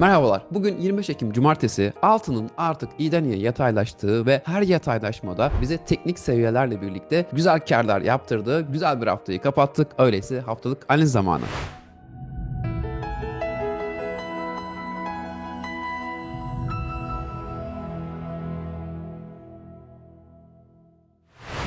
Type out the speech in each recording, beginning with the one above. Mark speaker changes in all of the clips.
Speaker 1: Merhabalar. Bugün 25 Ekim Cumartesi altının artık iyiden iyiye yataylaştığı ve her yataylaşmada bize teknik seviyelerle birlikte güzel karlar yaptırdığı güzel bir haftayı kapattık. Öyleyse haftalık analiz zamanı.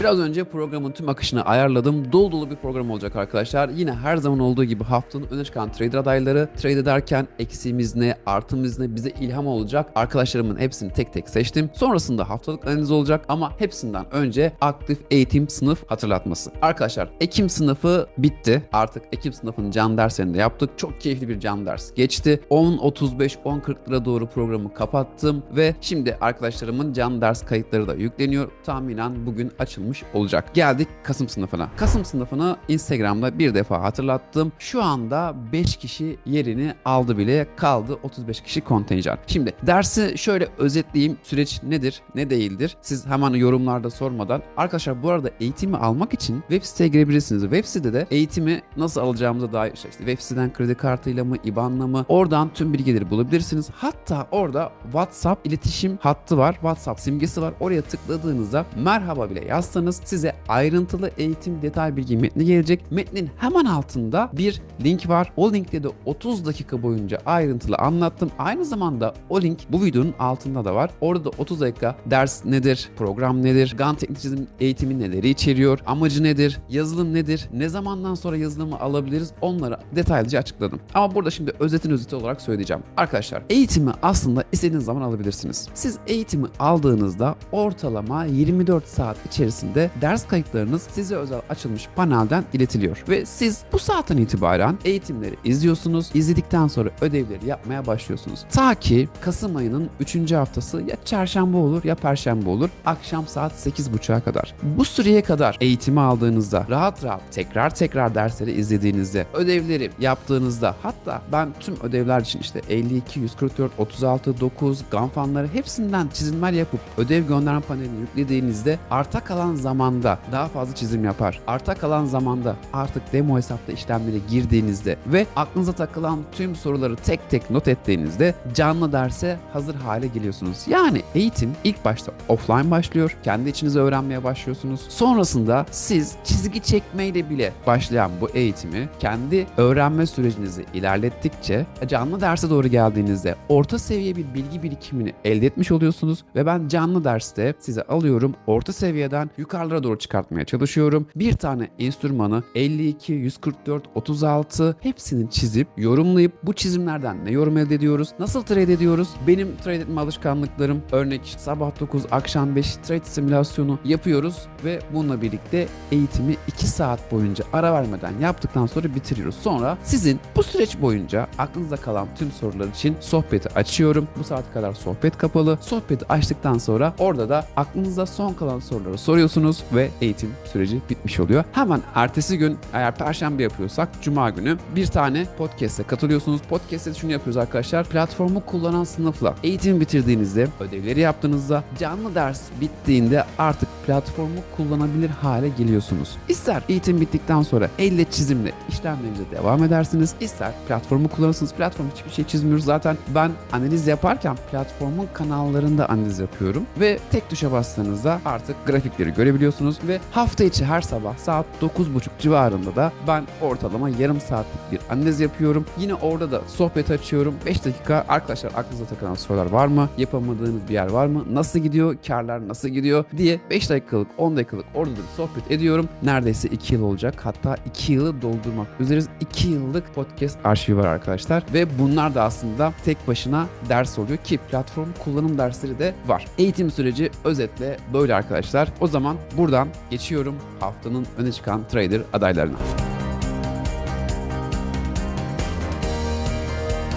Speaker 1: Biraz önce programın tüm akışını ayarladım. Dolu dolu bir program olacak arkadaşlar. Yine her zaman olduğu gibi haftanın öne çıkan trader adayları. Trade ederken eksiğimiz ne, artımız ne bize ilham olacak. Arkadaşlarımın hepsini tek tek seçtim. Sonrasında haftalık analiz olacak ama hepsinden önce aktif eğitim sınıf hatırlatması. Arkadaşlar Ekim sınıfı bitti. Artık Ekim sınıfının can derslerini de yaptık. Çok keyifli bir can ders geçti. 10.35 10.40 lira doğru programı kapattım ve şimdi arkadaşlarımın can ders kayıtları da yükleniyor. Tahminen bugün açılmış olacak. Geldik Kasım sınıfına. Kasım sınıfını Instagram'da bir defa hatırlattım. Şu anda 5 kişi yerini aldı bile kaldı 35 kişi kontenjan. Şimdi dersi şöyle özetleyeyim. Süreç nedir, ne değildir? Siz hemen yorumlarda sormadan. Arkadaşlar bu arada eğitimi almak için web siteye girebilirsiniz. Web sitede de eğitimi nasıl alacağımıza dair işte web siteden kredi kartıyla mı, IBAN'la mı oradan tüm bilgileri bulabilirsiniz. Hatta orada WhatsApp iletişim hattı var. WhatsApp simgesi var. Oraya tıkladığınızda merhaba bile yazsanız size ayrıntılı eğitim detay bilgi metni gelecek. Metnin hemen altında bir link var. O linkte de 30 dakika boyunca ayrıntılı anlattım. Aynı zamanda o link bu videonun altında da var. Orada da 30 dakika ders nedir, program nedir, GAN teknik eğitimi neleri içeriyor, amacı nedir, yazılım nedir, ne zamandan sonra yazılımı alabiliriz onları detaylıca açıkladım. Ama burada şimdi özetin özeti olarak söyleyeceğim. Arkadaşlar eğitimi aslında istediğiniz zaman alabilirsiniz. Siz eğitimi aldığınızda ortalama 24 saat içerisinde ders kayıtlarınız size özel açılmış panelden iletiliyor. Ve siz bu saatten itibaren eğitimleri izliyorsunuz. İzledikten sonra ödevleri yapmaya başlıyorsunuz. Ta ki Kasım ayının 3. haftası ya çarşamba olur ya perşembe olur. Akşam saat 8.30'a kadar. Bu süreye kadar eğitimi aldığınızda rahat rahat tekrar tekrar dersleri izlediğinizde ödevleri yaptığınızda hatta ben tüm ödevler için işte 52, 144, 36, 9, ganfanları hepsinden çizimler yapıp ödev gönderme panelini yüklediğinizde arta kalan zamanda daha fazla çizim yapar. Arta kalan zamanda artık demo hesapta işlemlere girdiğinizde ve aklınıza takılan tüm soruları tek tek not ettiğinizde canlı derse hazır hale geliyorsunuz. Yani eğitim ilk başta offline başlıyor. Kendi içinize öğrenmeye başlıyorsunuz. Sonrasında siz çizgi çekmeyle bile başlayan bu eğitimi kendi öğrenme sürecinizi ilerlettikçe canlı derse doğru geldiğinizde orta seviye bir bilgi birikimini elde etmiş oluyorsunuz ve ben canlı derste size alıyorum orta seviyeden yukarılara doğru çıkartmaya çalışıyorum. Bir tane enstrümanı 52, 144, 36 hepsini çizip yorumlayıp bu çizimlerden ne yorum elde ediyoruz? Nasıl trade ediyoruz? Benim trade etme alışkanlıklarım örnek sabah 9 akşam 5 trade simülasyonu yapıyoruz ve bununla birlikte eğitimi 2 saat boyunca ara vermeden yaptıktan sonra bitiriyoruz. Sonra sizin bu süreç boyunca aklınızda kalan tüm sorular için sohbeti açıyorum. Bu saat kadar sohbet kapalı. Sohbeti açtıktan sonra orada da aklınızda son kalan soruları soruyorsunuz ve eğitim süreci bitmiş oluyor. Hemen ertesi gün eğer perşembe yapıyorsak cuma günü bir tane podcast'e katılıyorsunuz. Podcast'te şunu yapıyoruz arkadaşlar. Platformu kullanan sınıfla eğitim bitirdiğinizde, ödevleri yaptığınızda, canlı ders bittiğinde artık platformu kullanabilir hale geliyorsunuz. İster eğitim bittikten sonra elle çizimle işlemlerinize devam edersiniz. İster platformu kullanırsınız. Platform hiçbir şey çizmiyoruz zaten. Ben analiz yaparken platformun kanallarında analiz yapıyorum ve tek tuşa bastığınızda artık grafikleri görebiliyorsunuz ve hafta içi her sabah saat 9.30 civarında da ben ortalama yarım saatlik bir analiz yapıyorum. Yine orada da sohbet açıyorum. 5 dakika arkadaşlar aklınıza takılan sorular var mı? Yapamadığınız bir yer var mı? Nasıl gidiyor? Karlar nasıl gidiyor? diye 5 dakikalık 10 dakikalık orada da sohbet ediyorum. Neredeyse 2 yıl olacak. Hatta 2 yılı doldurmak üzeriz. 2 yıllık podcast arşivi var arkadaşlar. Ve bunlar da aslında tek başına ders oluyor ki platform kullanım dersleri de var. Eğitim süreci özetle böyle arkadaşlar. O zaman buradan geçiyorum haftanın öne çıkan trader adaylarına.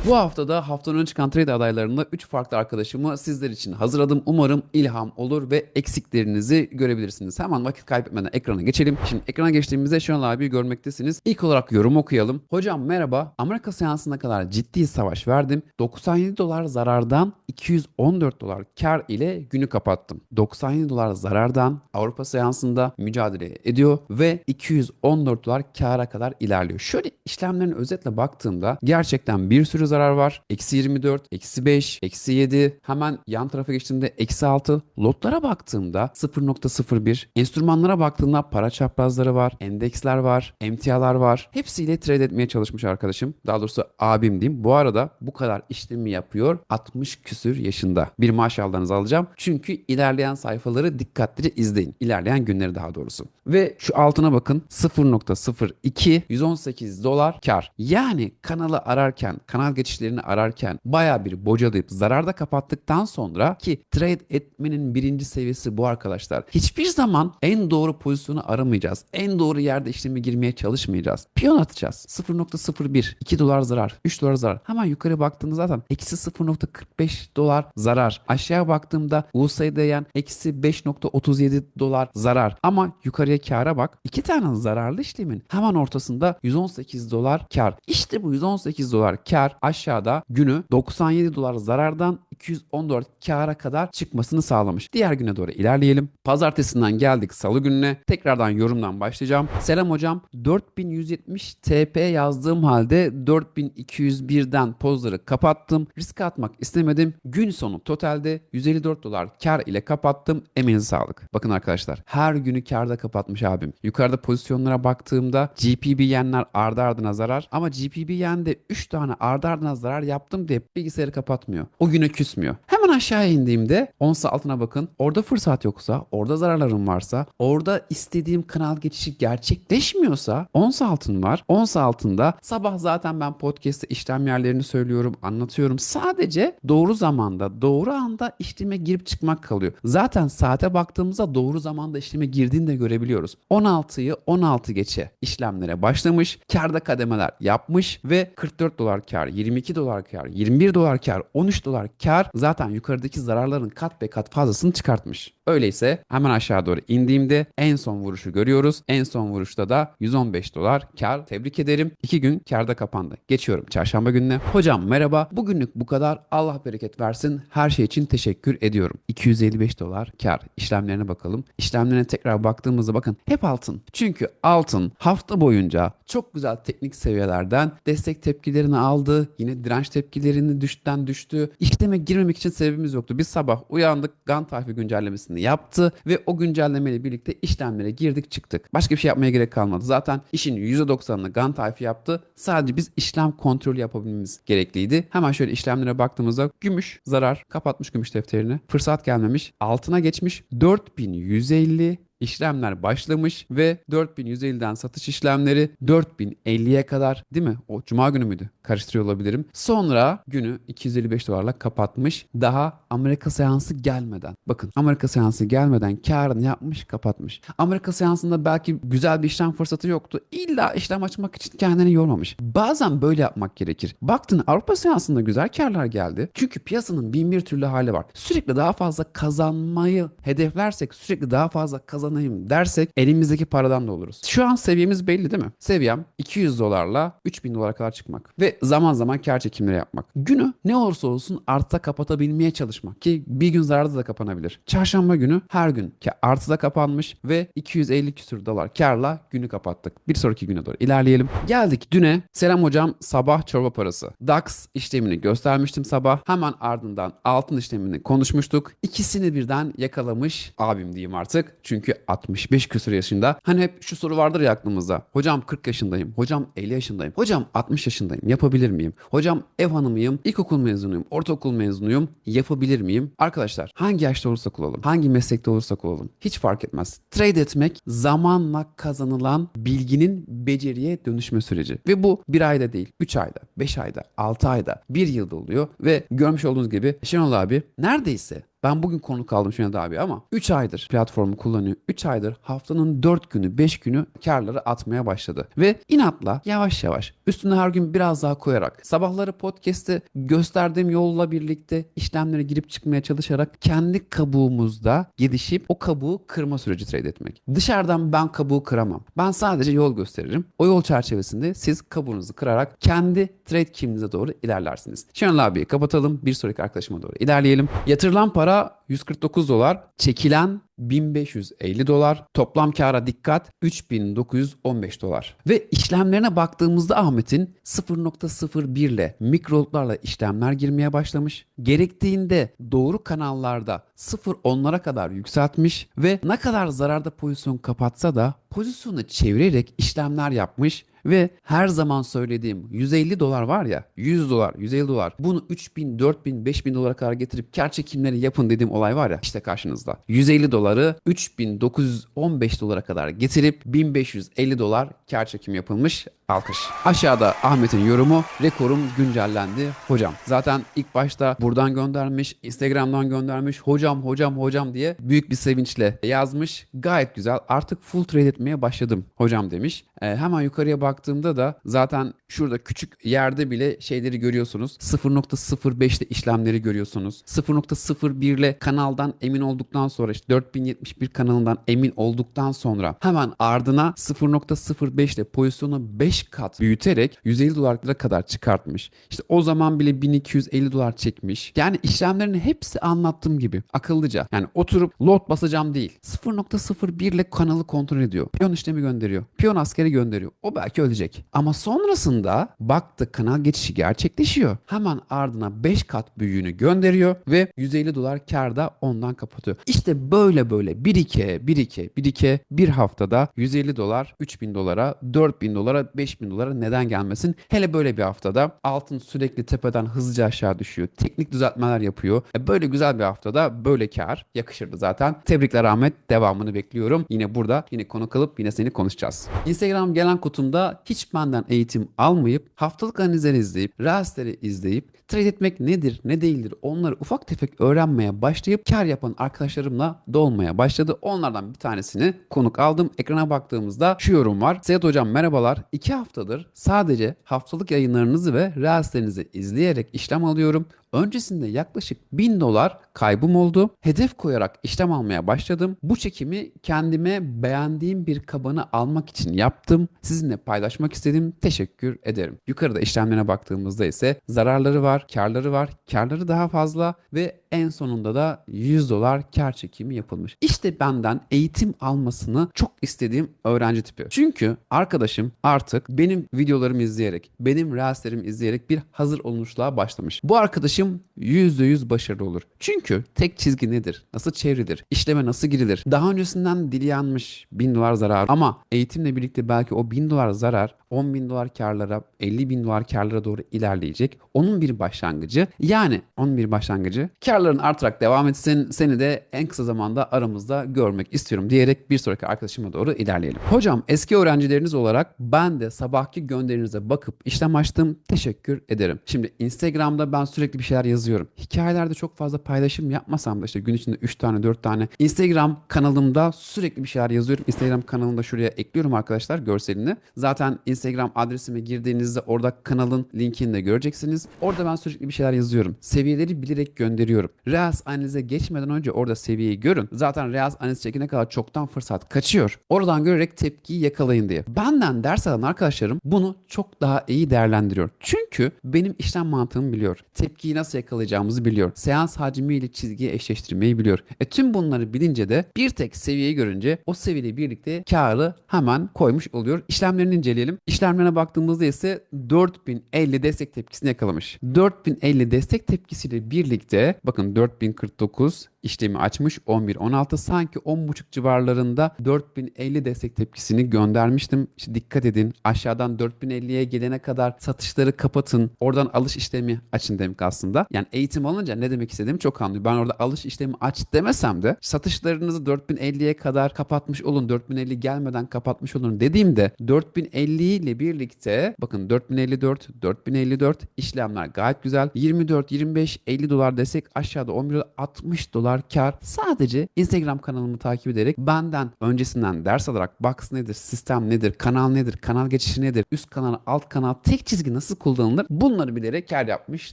Speaker 1: Bu haftada haftanın öne çıkan trade adaylarında 3 farklı arkadaşımı sizler için hazırladım. Umarım ilham olur ve eksiklerinizi görebilirsiniz. Hemen vakit kaybetmeden ekrana geçelim. Şimdi ekrana geçtiğimizde Şenol abi görmektesiniz. İlk olarak yorum okuyalım. Hocam merhaba. Amerika seansına kadar ciddi savaş verdim. 97 dolar zarardan 214 dolar kar ile günü kapattım. 97 dolar zarardan Avrupa seansında mücadele ediyor ve 214 dolar kara kadar ilerliyor. Şöyle işlemlerin özetle baktığımda gerçekten bir sürü zarar zarar var. Eksi 24, eksi 5, eksi 7. Hemen yan tarafa geçtiğimde eksi 6. Lotlara baktığımda 0.01. Enstrümanlara baktığımda para çaprazları var. Endeksler var. Emtialar var. Hepsiyle trade etmeye çalışmış arkadaşım. Daha doğrusu abim diyeyim. Bu arada bu kadar işlemi yapıyor. 60 küsür yaşında. Bir maşallahınızı alacağım. Çünkü ilerleyen sayfaları dikkatlice izleyin. İlerleyen günleri daha doğrusu. Ve şu altına bakın 0.02 118 dolar kar. Yani kanalı ararken, kanal geçişlerini ararken baya bir bocalayıp zararda kapattıktan sonra ki trade etmenin birinci seviyesi bu arkadaşlar. Hiçbir zaman en doğru pozisyonu aramayacağız. En doğru yerde işlemi girmeye çalışmayacağız. Piyon atacağız. 0.01 2 dolar zarar, 3 dolar zarar. Hemen yukarı baktığınızda zaten eksi 0.45 dolar zarar. Aşağıya baktığımda USA'ya değen eksi 5.37 dolar zarar. Ama yukarıya kâra bak. iki tane zararlı işlemin hemen ortasında 118 dolar kar. İşte bu 118 dolar kar aşağıda günü 97 dolar zarardan 214 kâra kadar çıkmasını sağlamış. Diğer güne doğru ilerleyelim. Pazartesinden geldik salı gününe. Tekrardan yorumdan başlayacağım. Selam hocam. 4170 TP yazdığım halde 4201'den pozları kapattım. Risk atmak istemedim. Gün sonu totalde 154 dolar kar ile kapattım. Emeğinize sağlık. Bakın arkadaşlar her günü karda kapatmış abim. Yukarıda pozisyonlara baktığımda GPB yenler ardı ardına zarar ama GPB yende 3 tane ardı ardına zarar yaptım diye bilgisayarı kapatmıyor. O güne küsmüyor. Hemen aşağıya indiğimde onsa altına bakın. Orada fırsat yoksa, orada zararlarım varsa, orada istediğim kanal geçişi gerçekleşmiyorsa onsa altın var. Onsa altında sabah zaten ben podcast'te işlem yerlerini söylüyorum, anlatıyorum. Sadece doğru zamanda, doğru anda işleme girip çıkmak kalıyor. Zaten saate baktığımızda doğru zamanda işleme girdiğini de görebiliyoruz. 16'yı 16 geçe işlemlere başlamış. Karda kademeler yapmış ve 44 dolar kar, 22 dolar kar, 21 dolar kar, 13 dolar kar zaten yukarıdaki zararların kat be kat fazlasını çıkartmış. Öyleyse hemen aşağı doğru indiğimde en son vuruşu görüyoruz. En son vuruşta da 115 dolar kar. Tebrik ederim. 2 gün karda kapandı. Geçiyorum çarşamba gününe. Hocam merhaba. Bugünlük bu kadar. Allah bereket versin. Her şey için teşekkür ediyorum. 255 dolar kar. İşlemlerine bakalım. İşlemlerine tekrar baktığımızda bakın hep altın. Çünkü altın hafta boyunca çok güzel teknik seviyelerden destek tepkilerini aldı. Yine direnç tepkilerini düşten düştü. İşleme girmemek için sebebimiz yoktu. Biz sabah uyandık. GAN tarifi güncellemesini yaptı ve o güncellemeyle birlikte işlemlere girdik çıktık. Başka bir şey yapmaya gerek kalmadı. Zaten işin %90'ını GAN tarifi yaptı. Sadece biz işlem kontrolü yapabilmemiz gerekliydi. Hemen şöyle işlemlere baktığımızda gümüş zarar kapatmış gümüş defterini. Fırsat gelmemiş. Altına geçmiş 4150 işlemler başlamış ve 4150'den satış işlemleri 4050'ye kadar değil mi? O cuma günü müydü? Karıştırıyor olabilirim. Sonra günü 255 dolarla kapatmış. Daha Amerika seansı gelmeden. Bakın Amerika seansı gelmeden karını yapmış kapatmış. Amerika seansında belki güzel bir işlem fırsatı yoktu. İlla işlem açmak için kendini yormamış. Bazen böyle yapmak gerekir. Baktın Avrupa seansında güzel karlar geldi. Çünkü piyasanın bin bir türlü hali var. Sürekli daha fazla kazanmayı hedeflersek sürekli daha fazla kazanayım dersek elimizdeki paradan da oluruz. Şu an seviyemiz belli değil mi? Seviyem 200 dolarla 3000 dolara kadar çıkmak. Ve zaman zaman kar çekimleri yapmak. Günü ne olursa olsun artta kapatabilmeye çalışmak. Ki bir gün zararda da kapanabilir. Çarşamba günü her gün artıda kapanmış ve 250 küsür dolar karla günü kapattık. Bir sonraki güne doğru ilerleyelim. Geldik düne. Selam hocam sabah çorba parası. DAX işlemini göstermiştim sabah. Hemen ardından altın işlemini konuşmuştuk. İkisini birden yakalamış abim diyeyim artık. Çünkü 65 küsur yaşında. Hani hep şu soru vardır ya aklımızda. Hocam 40 yaşındayım. Hocam 50 yaşındayım. Hocam 60 yaşındayım. Yapabilir miyim? Hocam ev hanımıyım. İlkokul mezunuyum. Ortaokul mezunuyum. Yapabilir miyim? Arkadaşlar hangi yaşta olursak olalım. Hangi meslekte olursak olalım. Hiç fark etmez. Trade etmek zamanla kazanılan bilginin beceriye dönüşme süreci. Ve bu bir ayda değil. 3 ayda, 5 ayda, 6 ayda, 1 yılda oluyor. Ve görmüş olduğunuz gibi Şenol abi neredeyse ben bugün konuk aldım Şenet abi ama 3 aydır platformu kullanıyor. 3 aydır haftanın 4 günü 5 günü karları atmaya başladı. Ve inatla yavaş yavaş üstüne her gün biraz daha koyarak sabahları podcast'te gösterdiğim yolla birlikte işlemlere girip çıkmaya çalışarak kendi kabuğumuzda gelişip o kabuğu kırma süreci trade etmek. Dışarıdan ben kabuğu kıramam. Ben sadece yol gösteririm. O yol çerçevesinde siz kabuğunuzu kırarak kendi trade kimliğinize doğru ilerlersiniz. Şenol abi kapatalım. Bir sonraki arkadaşıma doğru ilerleyelim. Yatırılan para para 149 dolar, çekilen 1550 dolar, toplam kara dikkat 3915 dolar. Ve işlemlerine baktığımızda Ahmet'in 0.01 ile mikrolotlarla işlemler girmeye başlamış. Gerektiğinde doğru kanallarda 0.10'lara kadar yükseltmiş ve ne kadar zararda pozisyon kapatsa da pozisyonu çevirerek işlemler yapmış ve her zaman söylediğim 150 dolar var ya 100 dolar 150 dolar. Bunu 3000 4000 5000 dolara kadar getirip kar çekimleri yapın dediğim olay var ya işte karşınızda. 150 doları 3915 dolara kadar getirip 1550 dolar kar çekim yapılmış alkış. Aşağıda Ahmet'in yorumu rekorum güncellendi hocam. Zaten ilk başta buradan göndermiş Instagram'dan göndermiş hocam hocam hocam diye büyük bir sevinçle yazmış. Gayet güzel artık full trade etmeye başladım hocam demiş. Ee, hemen yukarıya baktığımda da zaten şurada küçük yerde bile şeyleri görüyorsunuz. 0.05'te işlemleri görüyorsunuz. 0.01 ile kanaldan emin olduktan sonra işte 4071 kanalından emin olduktan sonra hemen ardına 0.05 ile pozisyonu 5 kat büyüterek 150 dolarlara kadar çıkartmış. İşte o zaman bile 1250 dolar çekmiş. Yani işlemlerin hepsi anlattığım gibi akıllıca. Yani oturup lot basacağım değil. 0.01 ile kanalı kontrol ediyor. Piyon işlemi gönderiyor. Piyon askeri gönderiyor. O belki ölecek. Ama sonrasında baktı kanal geçişi gerçekleşiyor. Hemen ardına 5 kat büyüğünü gönderiyor ve 150 dolar karda ondan kapatıyor. İşte böyle böyle 1-2 1-2 1-2 bir haftada 150 dolar 3000 dolara 4000 dolara 5000 dolara neden gelmesin? Hele böyle bir haftada altın sürekli tepeden hızlıca aşağı düşüyor. Teknik düzeltmeler yapıyor. E böyle güzel bir haftada böyle kar yakışırdı zaten. Tebrikler Ahmet. Devamını bekliyorum. Yine burada yine konu kalıp yine seni konuşacağız. Instagram gelen kutumda hiç benden eğitim almayıp haftalık analizleri izleyip Reels'leri izleyip trade etmek nedir ne değildir onları ufak tefek öğrenmeye başlayıp kar yapan arkadaşlarımla dolmaya başladı. Onlardan bir tanesini konuk aldım. Ekrana baktığımızda şu yorum var. Seyit Hocam merhabalar. 2 haftadır sadece haftalık yayınlarınızı ve Reels'lerinizi izleyerek işlem alıyorum. Öncesinde yaklaşık 1000 dolar kaybım oldu. Hedef koyarak işlem almaya başladım. Bu çekimi kendime beğendiğim bir kabanı almak için yaptım. Sizinle paylaşmak istedim. Teşekkür ederim. Yukarıda işlemlerine baktığımızda ise zararları var, karları var. Karları daha fazla ve en sonunda da 100 dolar kar çekimi yapılmış. İşte benden eğitim almasını çok istediğim öğrenci tipi. Çünkü arkadaşım artık benim videolarımı izleyerek, benim reelslerimi izleyerek bir hazır olmuşluğa başlamış. Bu arkadaşım %100 başarılı olur. Çünkü tek çizgi nedir? Nasıl çevrilir? İşleme nasıl girilir? Daha öncesinden dili yanmış 1000 dolar zarar ama eğitimle birlikte belki o 1000 dolar zarar 10 bin dolar karlara 50 bin dolar karlara doğru ilerleyecek. Onun bir başlangıcı yani onun bir başlangıcı karların artarak devam etsin seni de en kısa zamanda aramızda görmek istiyorum diyerek bir sonraki arkadaşıma doğru ilerleyelim. Hocam eski öğrencileriniz olarak ben de sabahki gönderinize bakıp işlem açtım. Teşekkür ederim. Şimdi Instagram'da ben sürekli bir şeyler yazıyorum. Hikayelerde çok fazla paylaşım yapmasam da işte gün içinde 3 tane 4 tane Instagram kanalımda sürekli bir şeyler yazıyorum. Instagram kanalımda şuraya ekliyorum arkadaşlar görselini. Zaten Instagram adresime girdiğinizde orada kanalın linkini de göreceksiniz. Orada ben sürekli bir şeyler yazıyorum. Seviyeleri bilerek gönderiyorum. Reels analize geçmeden önce orada seviyeyi görün. Zaten Reels analiz çekene kadar çoktan fırsat kaçıyor. Oradan görerek tepkiyi yakalayın diye. Benden ders alan arkadaşlarım bunu çok daha iyi değerlendiriyor. Çünkü benim işlem mantığımı biliyor. Tepkiyi nasıl yakalayacağımızı biliyor. Seans hacmiyle çizgiyi eşleştirmeyi biliyor. E tüm bunları bilince de bir tek seviyeyi görünce o seviyeyle birlikte karı hemen koymuş oluyor. İşlemlerini inceleyelim. İşlemlerine baktığımızda ise 4050 destek tepkisini yakalamış. 4050 destek tepkisiyle birlikte bakın 4049 işlemi açmış 11-16 sanki 10.5 civarlarında 4050 destek tepkisini göndermiştim. İşte dikkat edin aşağıdan 4050'ye gelene kadar satışları kapatın oradan alış işlemi açın demek aslında. Yani eğitim alınca ne demek istediğimi çok anlıyor. Ben orada alış işlemi aç demesem de satışlarınızı 4050'ye kadar kapatmış olun 4050 gelmeden kapatmış olun dediğimde 4050 ile birlikte bakın 4054 4054 işlemler gayet güzel. 24 25 50 dolar desek aşağıda 11 60 dolar kar. Sadece Instagram kanalımı takip ederek benden öncesinden ders alarak box nedir, sistem nedir, kanal nedir, kanal geçişi nedir, üst kanal, alt kanal, tek çizgi nasıl kullanılır bunları bilerek kar yapmış.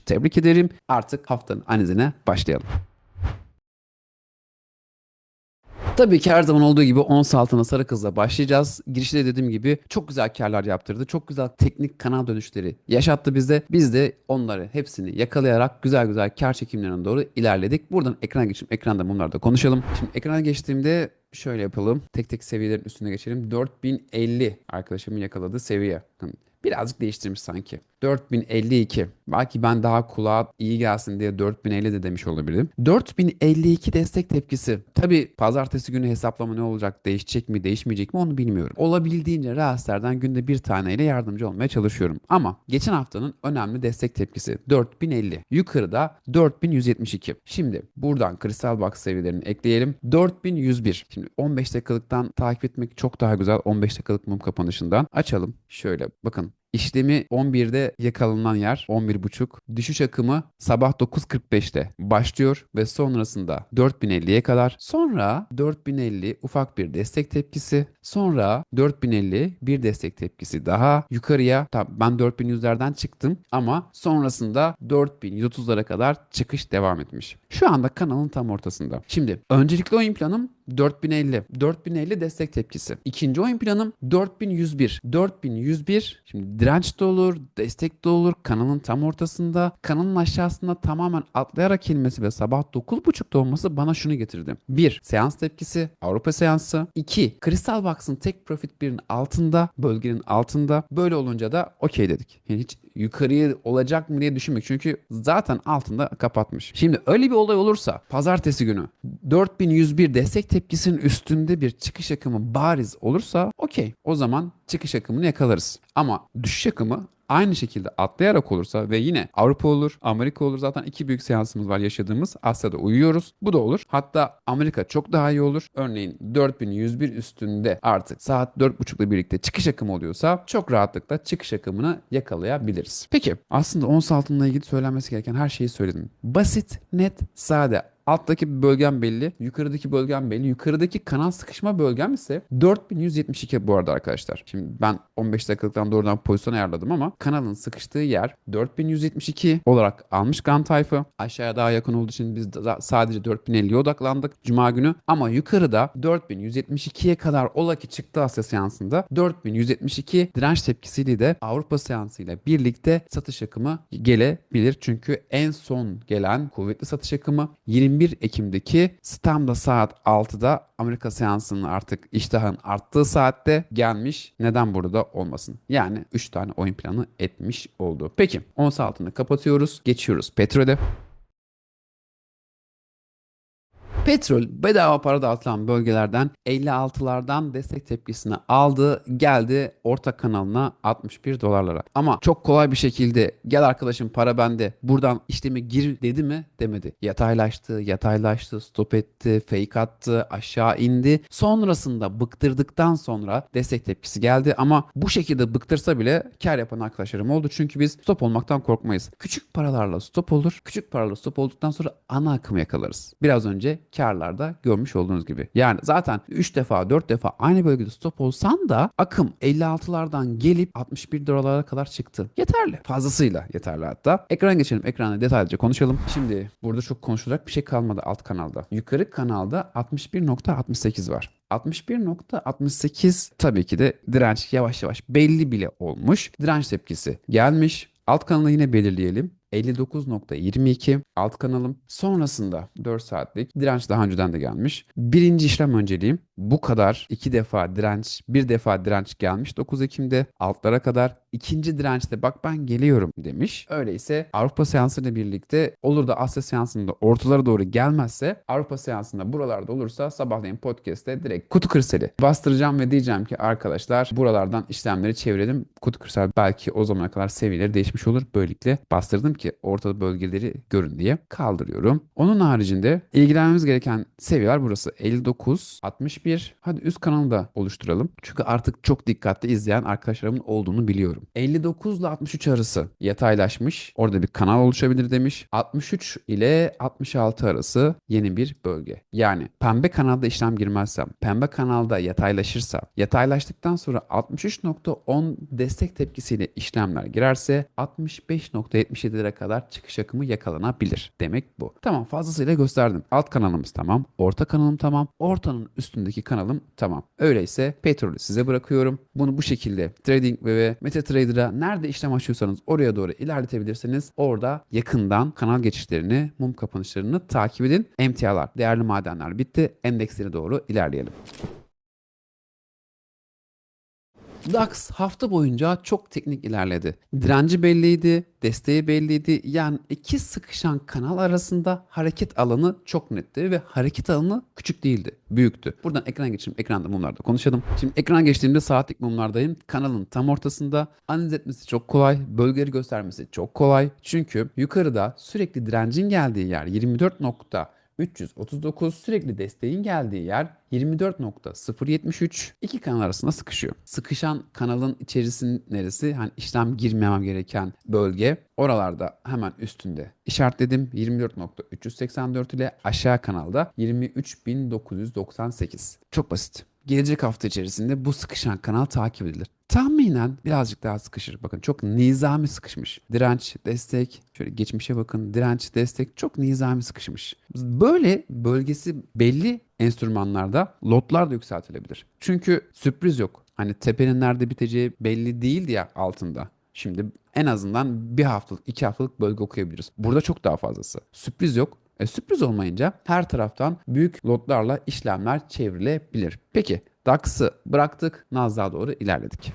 Speaker 1: Tebrik ederim. Artık haftanın analizine başlayalım. Tabii ki her zaman olduğu gibi ons altına sarı kızla başlayacağız. Girişte de dediğim gibi çok güzel karlar yaptırdı. Çok güzel teknik kanal dönüşleri yaşattı bize. Biz de onları hepsini yakalayarak güzel güzel kar çekimlerine doğru ilerledik. Buradan ekrana geçip ekranda bunları da konuşalım. Şimdi ekrana geçtiğimde şöyle yapalım. Tek tek seviyelerin üstüne geçelim. 4050 arkadaşımın yakaladığı seviye. Birazcık değiştirmiş sanki. 4052. Belki ben daha kulağa iyi gelsin diye 4050 de demiş olabilirim. 4052 destek tepkisi. Tabi pazartesi günü hesaplama ne olacak? Değişecek mi değişmeyecek mi onu bilmiyorum. Olabildiğince reelslerden günde bir taneyle yardımcı olmaya çalışıyorum. Ama geçen haftanın önemli destek tepkisi 4050. Yukarıda 4172. Şimdi buradan kristal box seviyelerini ekleyelim. 4101. Şimdi 15 dakikalıktan takip etmek çok daha güzel. 15 dakikalık mum kapanışından açalım. Şöyle bakın İşlemi 11'de yakalanan yer 11.5. Düşüş akımı sabah 9.45'te başlıyor ve sonrasında 4050'ye kadar. Sonra 4050 ufak bir destek tepkisi. Sonra 4050 bir destek tepkisi daha yukarıya. Tabii ben 4100'lerden çıktım ama sonrasında 4130'lara kadar çıkış devam etmiş. Şu anda kanalın tam ortasında. Şimdi öncelikli oyun planım 4050. 4050 destek tepkisi. İkinci oyun planım 4101. 4101 şimdi direnç de olur, destek de olur. Kanalın tam ortasında. Kanalın aşağısında tamamen atlayarak inmesi ve sabah 9.30'da olması bana şunu getirdi. 1. Seans tepkisi. Avrupa seansı. 2. Crystal Box'ın tek profit birinin altında. Bölgenin altında. Böyle olunca da okey dedik. Yani hiç yukarıya olacak mı diye düşünmek. Çünkü zaten altında kapatmış. Şimdi öyle bir olay olursa pazartesi günü 4101 destek tepkisinin üstünde bir çıkış akımı bariz olursa okey. O zaman çıkış akımını yakalarız. Ama düşüş akımı aynı şekilde atlayarak olursa ve yine Avrupa olur, Amerika olur. Zaten iki büyük seansımız var yaşadığımız. Asya'da uyuyoruz. Bu da olur. Hatta Amerika çok daha iyi olur. Örneğin 4101 üstünde artık saat 4.30 ile birlikte çıkış akımı oluyorsa çok rahatlıkla çıkış akımını yakalayabiliriz. Peki aslında ons altınla ilgili söylenmesi gereken her şeyi söyledim. Basit, net, sade Alttaki bölgem belli. Yukarıdaki bölgem belli. Yukarıdaki kanal sıkışma bölgem ise 4172 bu arada arkadaşlar. Şimdi ben 15 dakikalıktan doğrudan pozisyon ayarladım ama kanalın sıkıştığı yer 4172 olarak almış kan tayfı. Aşağıya daha yakın olduğu için biz sadece 4050'ye odaklandık Cuma günü. Ama yukarıda 4172'ye kadar ola ki çıktı Asya seansında 4172 direnç tepkisiyle de Avrupa seansıyla birlikte satış akımı gelebilir. Çünkü en son gelen kuvvetli satış akımı 20 21 Ekim'deki Stam'da saat 6'da Amerika seansının artık iştahın arttığı saatte gelmiş. Neden burada olmasın? Yani 3 tane oyun planı etmiş oldu. Peki ons altını kapatıyoruz. Geçiyoruz petrole. Petrol bedava para dağıtılan bölgelerden 56'lardan destek tepkisini aldı geldi orta kanalına 61 dolarlara. Ama çok kolay bir şekilde gel arkadaşım para bende buradan işlemi gir dedi mi demedi. Yataylaştı yataylaştı stop etti fake attı aşağı indi. Sonrasında bıktırdıktan sonra destek tepkisi geldi ama bu şekilde bıktırsa bile kar yapan arkadaşlarım oldu. Çünkü biz stop olmaktan korkmayız. Küçük paralarla stop olur. Küçük paralarla stop olduktan sonra ana akımı yakalarız. Biraz önce karlarda görmüş olduğunuz gibi. Yani zaten 3 defa 4 defa aynı bölgede stop olsan da akım 56'lardan gelip 61 dolarlara kadar çıktı. Yeterli. Fazlasıyla yeterli hatta. Ekran geçelim. Ekranda detaylıca konuşalım. Şimdi burada çok konuşulacak bir şey kalmadı alt kanalda. Yukarı kanalda 61.68 var. 61.68 tabii ki de direnç yavaş yavaş belli bile olmuş. Direnç tepkisi gelmiş. Alt kanalı yine belirleyelim. 59.22 alt kanalım. Sonrasında 4 saatlik direnç daha önceden de gelmiş. Birinci işlem önceliğim bu kadar iki defa direnç, bir defa direnç gelmiş 9 Ekim'de altlara kadar. İkinci dirençte bak ben geliyorum demiş. Öyleyse Avrupa seansı ile birlikte olur da Asya seansında ortalara doğru gelmezse Avrupa seansında buralarda olursa sabahleyin podcast'te direkt kutu kırseli bastıracağım ve diyeceğim ki arkadaşlar buralardan işlemleri çevirelim. Kutu kırsel belki o zamana kadar seviyeleri değişmiş olur. Böylelikle bastırdım ki ortada bölgeleri görün diye kaldırıyorum. Onun haricinde ilgilenmemiz gereken seviyeler burası 59, 61. Hadi üst kanalı da oluşturalım. Çünkü artık çok dikkatli izleyen arkadaşlarımın olduğunu biliyorum. 59 ile 63 arası yataylaşmış. Orada bir kanal oluşabilir demiş. 63 ile 66 arası yeni bir bölge. Yani pembe kanalda işlem girmezsem, pembe kanalda yataylaşırsa, yataylaştıktan sonra 63.10 destek tepkisiyle işlemler girerse 65.77'lere kadar çıkış akımı yakalanabilir. Demek bu. Tamam fazlasıyla gösterdim. Alt kanalımız tamam. Orta kanalım tamam. Ortanın üstündeki kanalım tamam. Öyleyse petrolü size bırakıyorum. Bunu bu şekilde Trading ve MetaTrader'a nerede işlem açıyorsanız oraya doğru ilerletebilirsiniz. Orada yakından kanal geçişlerini, mum kapanışlarını takip edin. Emtialar, değerli madenler bitti. Endeksleri doğru ilerleyelim. DAX hafta boyunca çok teknik ilerledi. Direnci belliydi, desteği belliydi. Yani iki sıkışan kanal arasında hareket alanı çok netti ve hareket alanı küçük değildi, büyüktü. Buradan ekran geçelim, ekranda mumlarda konuşalım. Şimdi ekran geçtiğimde saatlik mumlardayım. Kanalın tam ortasında. Analiz etmesi çok kolay, bölgeleri göstermesi çok kolay. Çünkü yukarıda sürekli direncin geldiği yer 24 nokta 339 sürekli desteğin geldiği yer 24.073 iki kanal arasında sıkışıyor. Sıkışan kanalın içerisinin neresi? Hani işlem girmemem gereken bölge. Oralarda hemen üstünde işaretledim. 24.384 ile aşağı kanalda 23.998. Çok basit. Gelecek hafta içerisinde bu sıkışan kanal takip edilir. Tahminen birazcık daha sıkışır. Bakın çok nizami sıkışmış. Direnç, destek, şöyle geçmişe bakın. Direnç, destek çok nizami sıkışmış. Böyle bölgesi belli enstrümanlarda lotlar da yükseltilebilir. Çünkü sürpriz yok. Hani tepenin nerede biteceği belli değil diye altında. Şimdi en azından bir haftalık, iki haftalık bölge okuyabiliriz. Burada çok daha fazlası. Sürpriz yok. E, sürpriz olmayınca her taraftan büyük lotlarla işlemler çevrilebilir. Peki DAX'ı bıraktık, Nasdaq'a doğru ilerledik.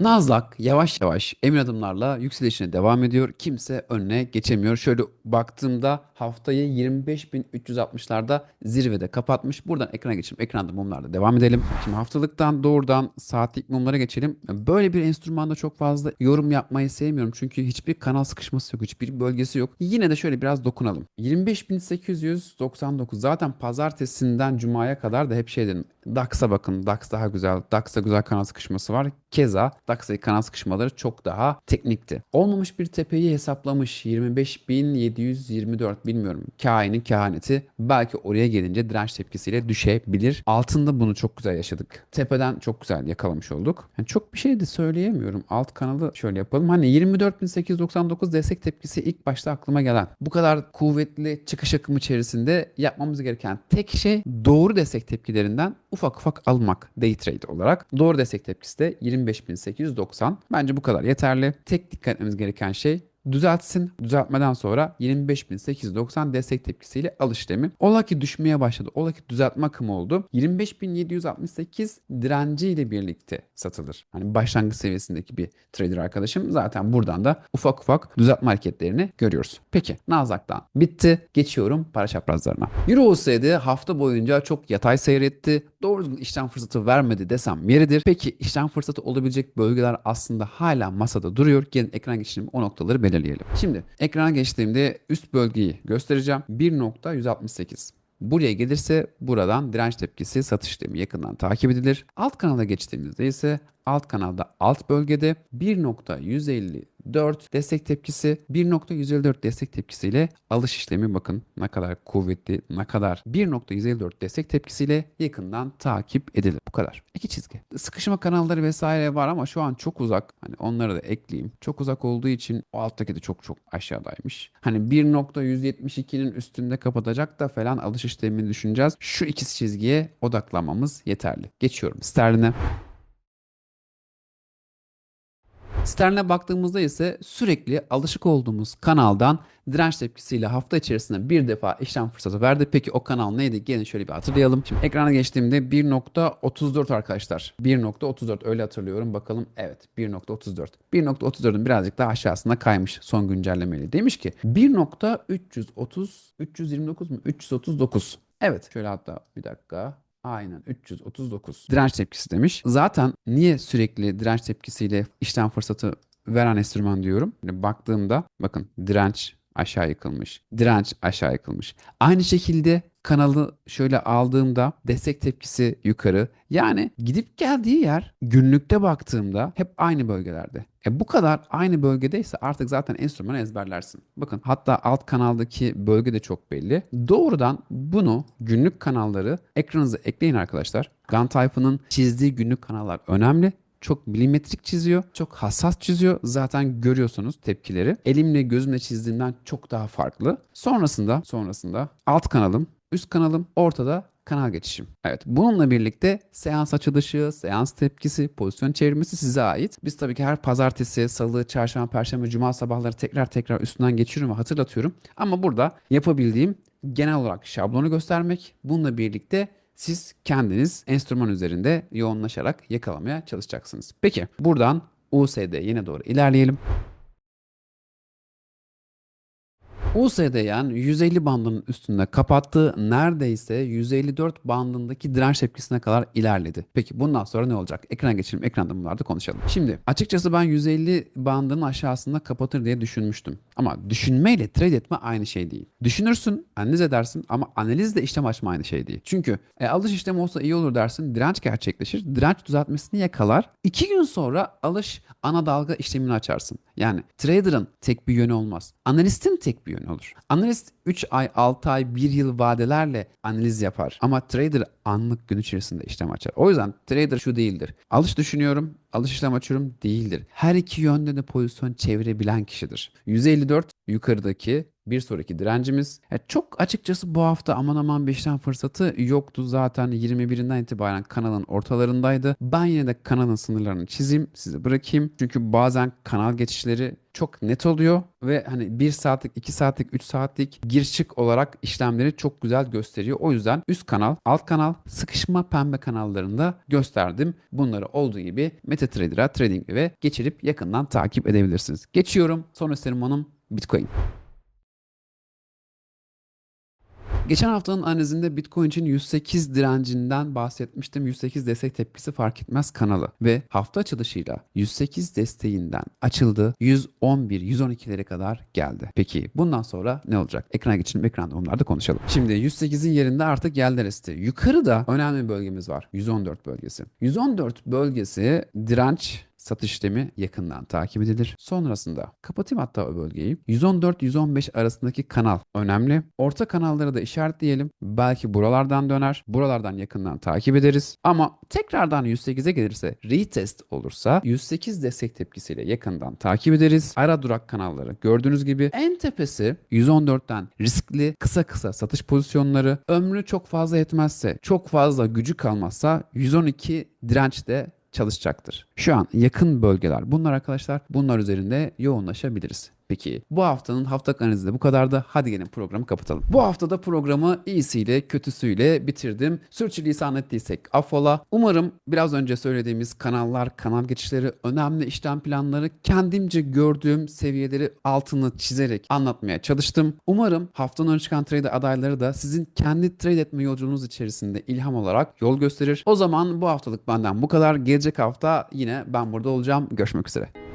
Speaker 1: Nasdaq yavaş yavaş emin adımlarla yükselişine devam ediyor. Kimse önüne geçemiyor. Şöyle baktığımda haftayı 25.360'larda zirvede kapatmış. Buradan ekrana geçelim. Ekranda mumlarla devam edelim. Şimdi haftalıktan doğrudan saatlik mumlara geçelim. Böyle bir enstrümanda çok fazla yorum yapmayı sevmiyorum. Çünkü hiçbir kanal sıkışması yok. Hiçbir bölgesi yok. Yine de şöyle biraz dokunalım. 25.899 zaten pazartesinden cumaya kadar da hep şey dedim. DAX'a bakın. DAX daha güzel. DAX'ta güzel kanal sıkışması var. Keza DAX'taki kanal sıkışmaları çok daha teknikti. Olmamış bir tepeyi hesaplamış 25.724 bilmiyorum. Kainin kehaneti belki oraya gelince direnç tepkisiyle düşebilir. Altında bunu çok güzel yaşadık. Tepeden çok güzel yakalamış olduk. Yani çok bir şey de söyleyemiyorum. Alt kanalı şöyle yapalım. Hani 24.899 destek tepkisi ilk başta aklıma gelen. Bu kadar kuvvetli çıkış akımı içerisinde yapmamız gereken tek şey doğru destek tepkilerinden ufak ufak almak day trade olarak. Doğru destek tepkisi de 25.890. Bence bu kadar yeterli. Tek dikkat etmemiz gereken şey düzeltsin. Düzeltmeden sonra 25.890 destek tepkisiyle al işlemi. Ola ki düşmeye başladı. Ola ki düzeltme akımı oldu. 25.768 direnci ile birlikte satılır. Hani başlangıç seviyesindeki bir trader arkadaşım. Zaten buradan da ufak ufak düzeltme hareketlerini görüyoruz. Peki Nasdaq'tan bitti. Geçiyorum para çaprazlarına. Euro USD hafta boyunca çok yatay seyretti. Doğru düzgün işlem fırsatı vermedi desem yeridir. Peki işlem fırsatı olabilecek bölgeler aslında hala masada duruyor. Gelin ekran geçelim o noktaları belirleyelim. Şimdi ekrana geçtiğimde üst bölgeyi göstereceğim. 1.168. Buraya gelirse buradan direnç tepkisi satış işlemi yakından takip edilir. Alt kanala geçtiğimizde ise alt kanalda alt bölgede 1.154 destek tepkisi 1.154 destek tepkisiyle alış işlemi bakın ne kadar kuvvetli ne kadar 1.154 destek tepkisiyle yakından takip edilir. Bu kadar. İki çizgi. Sıkışma kanalları vesaire var ama şu an çok uzak. Hani onları da ekleyeyim. Çok uzak olduğu için o alttaki de çok çok aşağıdaymış. Hani 1.172'nin üstünde kapatacak da falan alış işlemini düşüneceğiz. Şu ikisi çizgiye odaklanmamız yeterli. Geçiyorum sterline. Sterline baktığımızda ise sürekli alışık olduğumuz kanaldan direnç tepkisiyle hafta içerisinde bir defa işlem fırsatı verdi. Peki o kanal neydi? Gelin şöyle bir hatırlayalım. Şimdi ekrana geçtiğimde 1.34 arkadaşlar. 1.34 öyle hatırlıyorum. Bakalım evet 1.34. 1.34'ün birazcık daha aşağısına kaymış son güncellemeyle. Demiş ki 1.330 329 mu? 339. Evet şöyle hatta bir dakika. Aynen 339. Direnç tepkisi demiş. Zaten niye sürekli direnç tepkisiyle işlem fırsatı veren enstrüman diyorum. Yani baktığımda bakın direnç aşağı yıkılmış. Direnç aşağı yıkılmış. Aynı şekilde kanalı şöyle aldığımda destek tepkisi yukarı. Yani gidip geldiği yer günlükte baktığımda hep aynı bölgelerde. E bu kadar aynı bölgedeyse artık zaten enstrümanı ezberlersin. Bakın hatta alt kanaldaki bölge de çok belli. Doğrudan bunu günlük kanalları ekranınıza ekleyin arkadaşlar. Gun Type'ının çizdiği günlük kanallar önemli çok milimetrik çiziyor. Çok hassas çiziyor. Zaten görüyorsunuz tepkileri. Elimle gözümle çizdiğimden çok daha farklı. Sonrasında sonrasında alt kanalım, üst kanalım, ortada kanal geçişim. Evet bununla birlikte seans açılışı, seans tepkisi, pozisyon çevirmesi size ait. Biz tabii ki her pazartesi, salı, çarşamba, perşembe, cuma sabahları tekrar tekrar üstünden geçiyorum ve hatırlatıyorum. Ama burada yapabildiğim genel olarak şablonu göstermek. Bununla birlikte siz kendiniz enstrüman üzerinde yoğunlaşarak yakalamaya çalışacaksınız. Peki buradan USD yine doğru ilerleyelim. USD yani 150 bandının üstünde kapattı. Neredeyse 154 bandındaki direnç tepkisine kadar ilerledi. Peki bundan sonra ne olacak? Ekrana geçelim. Ekranda bunlarda konuşalım. Şimdi açıkçası ben 150 bandının aşağısında kapatır diye düşünmüştüm. Ama düşünmeyle trade etme aynı şey değil. Düşünürsün, analiz edersin ama analizle işlem açma aynı şey değil. Çünkü e, alış işlemi olsa iyi olur dersin. Direnç gerçekleşir. Direnç düzeltmesini yakalar. İki gün sonra alış ana dalga işlemini açarsın. Yani trader'ın tek bir yönü olmaz. Analistin tek bir yönü olur. Analist 3 ay, 6 ay, 1 yıl vadelerle analiz yapar. Ama trader anlık gün içerisinde işlem açar. O yüzden trader şu değildir. Alış düşünüyorum, alış işlem açıyorum değildir. Her iki yönde de pozisyon çevirebilen kişidir. 154 yukarıdaki bir sonraki direncimiz. Ya çok açıkçası bu hafta aman aman bir işlem fırsatı yoktu zaten 21'inden itibaren kanalın ortalarındaydı. Ben yine de kanalın sınırlarını çizeyim, size bırakayım. Çünkü bazen kanal geçişleri çok net oluyor ve hani 1 saatlik, 2 saatlik, 3 saatlik gir çık olarak işlemleri çok güzel gösteriyor. O yüzden üst kanal, alt kanal, sıkışma pembe kanallarında gösterdim. Bunları olduğu gibi MetaTrader'a, TradingView'e geçirip yakından takip edebilirsiniz. Geçiyorum. Sonra serümanım Bitcoin. Geçen haftanın analizinde Bitcoin için 108 direncinden bahsetmiştim. 108 destek tepkisi fark etmez kanalı ve hafta açılışıyla 108 desteğinden açıldı. 111, 112'lere kadar geldi. Peki bundan sonra ne olacak? Ekrana geçelim. Ekranda onlarda konuşalım. Şimdi 108'in yerinde artık geldi resti. Yukarıda önemli bir bölgemiz var. 114 bölgesi. 114 bölgesi direnç satış işlemi yakından takip edilir. Sonrasında kapatayım hatta o bölgeyi. 114-115 arasındaki kanal önemli. Orta kanalları da işaretleyelim. Belki buralardan döner. Buralardan yakından takip ederiz. Ama tekrardan 108'e gelirse retest olursa 108 destek tepkisiyle yakından takip ederiz. Ara durak kanalları gördüğünüz gibi en tepesi 114'ten riskli kısa kısa satış pozisyonları ömrü çok fazla yetmezse çok fazla gücü kalmazsa 112 dirençte çalışacaktır. Şu an yakın bölgeler bunlar arkadaşlar. Bunlar üzerinde yoğunlaşabiliriz. Peki bu haftanın haftalık analizi de bu kadardı. Hadi gelin programı kapatalım. Bu haftada programı iyisiyle kötüsüyle bitirdim. Sürçülisan ettiysek affola. Umarım biraz önce söylediğimiz kanallar, kanal geçişleri, önemli işlem planları kendimce gördüğüm seviyeleri altını çizerek anlatmaya çalıştım. Umarım haftanın öne çıkan trade adayları da sizin kendi trade etme yolculuğunuz içerisinde ilham olarak yol gösterir. O zaman bu haftalık benden bu kadar. Gelecek hafta yine ben burada olacağım. Görüşmek üzere.